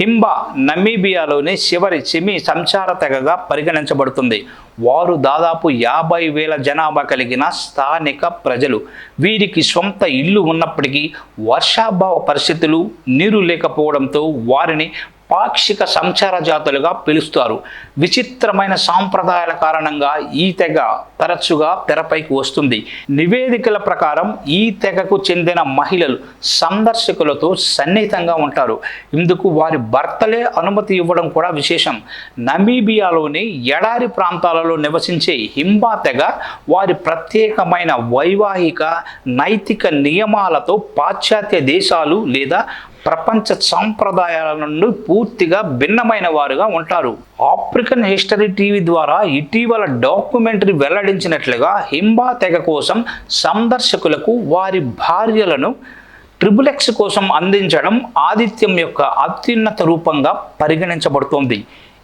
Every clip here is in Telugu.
హింబా నమీబియాలోని చివరి చిమి సంచార తెగగా పరిగణించబడుతుంది. వారు దాదాపు యాభై వేల జనాభా కలిగిన స్థానిక ప్రజలు. వీరికి సొంత ఇల్లు ఉన్నప్పటికీ వర్షాభావ పరిస్థితులు నీరు లేకపోవడంతో వారిని పాక్షిక సంచార జాతులుగా పిలుస్తారు. విచిత్రమైన సాంప్రదాయాల కారణంగా ఈ తెగ తరచుగా తెరపైకి వస్తుంది. నివేదికల ప్రకారం ఈ తెగకు చెందిన మహిళలు సందర్శకులతో సన్నిహితంగా ఉంటారు. ఇందుకు వారి భర్తలే అనుమతి ఇవ్వడం కూడా విశేషం. నమీబియాలోని ఎడారి ప్రాంతాలలో నివసించే హింబా తెగ వారి ప్రత్యేకమైన వైవాహిక నైతిక నియమాలతో పాశ్చాత్య దేశాలు లేదా ప్రపంచ సాంప్రదాయాల నుండి పూర్తిగా భిన్నమైన వారుగా ఉంటారు. ఆఫ్రికన్ హిస్టరీ టీవీ ద్వారా ఇటీవల డాక్యుమెంటరీ వెల్లడించినట్లుగా హింబా తెగ కోసం సందర్శకులకు వారి భార్యలను ట్రిపుల్ ఎక్స్ కోసం అందించడం ఆతిథ్యం యొక్క అత్యున్నత రూపంగా పరిగణించబడుతోంది.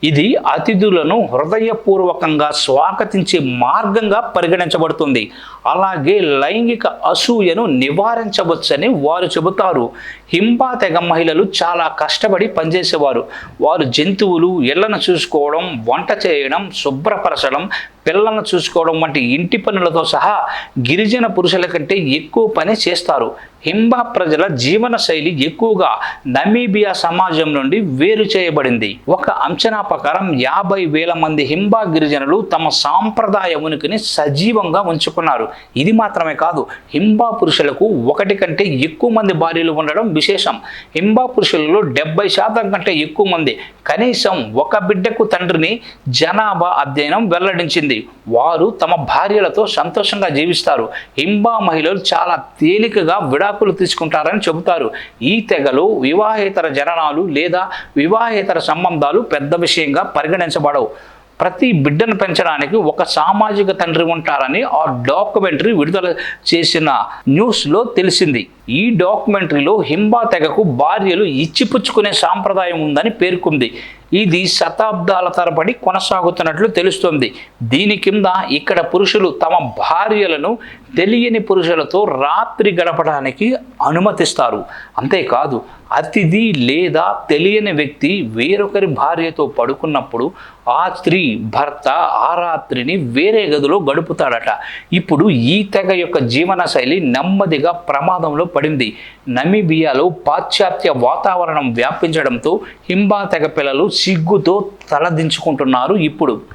ఇది అతిథులను హృదయపూర్వకంగా స్వాగతించే మార్గంగా పరిగణించబడుతుంది. అలాగే లైంగిక అసూయను నివారించవచ్చని వారు చెబుతారు. హింబా తెగ మహిళలు చాలా కష్టపడి పనిచేసేవారు. వారు జంతువులు ఇళ్ళను చూసుకోవడం వంట చేయడం శుభ్రపరచడం పిల్లలను చూసుకోవడం వంటి ఇంటి పనులతో సహా గిరిజన పురుషుల కంటే ఎక్కువ పని చేస్తారు. హింబా ప్రజల జీవన శైలి ఎక్కువగా నమీబియా సమాజం నుండి వేరు చేయబడింది. ఒక అంచనా ప్రకారం యాభై వేల మంది హింబా గిరిజనులు తమ సాంప్రదాయ ఉనికిని సజీవంగా ఉంచుకున్నారు. ఇది మాత్రమే కాదు హింబా పురుషులకు ఒకటి కంటే ఎక్కువ మంది భార్యలు ఉండడం విశేషం. హింబా పురుషులలో డెబ్బై శాతం కంటే ఎక్కువ మంది కనీసం ఒక బిడ్డకు తండ్రిని జనాభా అధ్యయనం వెల్లడించింది. వారు తమ భార్యలతో సంతోషంగా జీవిస్తారు. హింబా మహిళలు చాలా తేలికగా విడాకులు తీసుకుంటారని చెబుతారు. ఈ తెగలో వివాహేతర జననాలు లేదా వివాహేతర సంబంధాలు పెద్ద విషయంగా పరిగణించబడవు. ప్రతి బిడ్డను పెంచడానికి ఒక సామాజిక తండ్రి ఉంటారని ఆ డాక్యుమెంటరీ విడుదల చేసిన న్యూస్లో తెలిసింది. ఈ డాక్యుమెంటరీలో హింబా తెగకు భార్యలు ఇచ్చిపుచ్చుకునే సాంప్రదాయం ఉందని పేర్కొంది. ఇది శతాబ్దాల తరబడి కొనసాగుతున్నట్లు తెలుస్తుంది. దీని కింద ఇక్కడ పురుషులు తమ భార్యలను తెలియని పురుషులతో రాత్రి గడపడానికి అనుమతిస్తారు. అంతేకాదు అతిథి లేదా తెలియని వ్యక్తి వేరొకరి భార్యతో పడుకున్నప్పుడు ఆ స్త్రీ భర్త ఆ రాత్రిని వేరే గదిలో గడుపుతాడట. ఇప్పుడు ఈ తెగ యొక్క జీవన శైలి నెమ్మదిగా ప్రమాదంలో పడింది. నమీబియాలో పాశ్చాత్య వాతావరణం వ్యాపించడంతో హింబా తెగ పిల్లలు సిగ్గుతో తలదించుకుంటున్నారు ఇప్పుడు.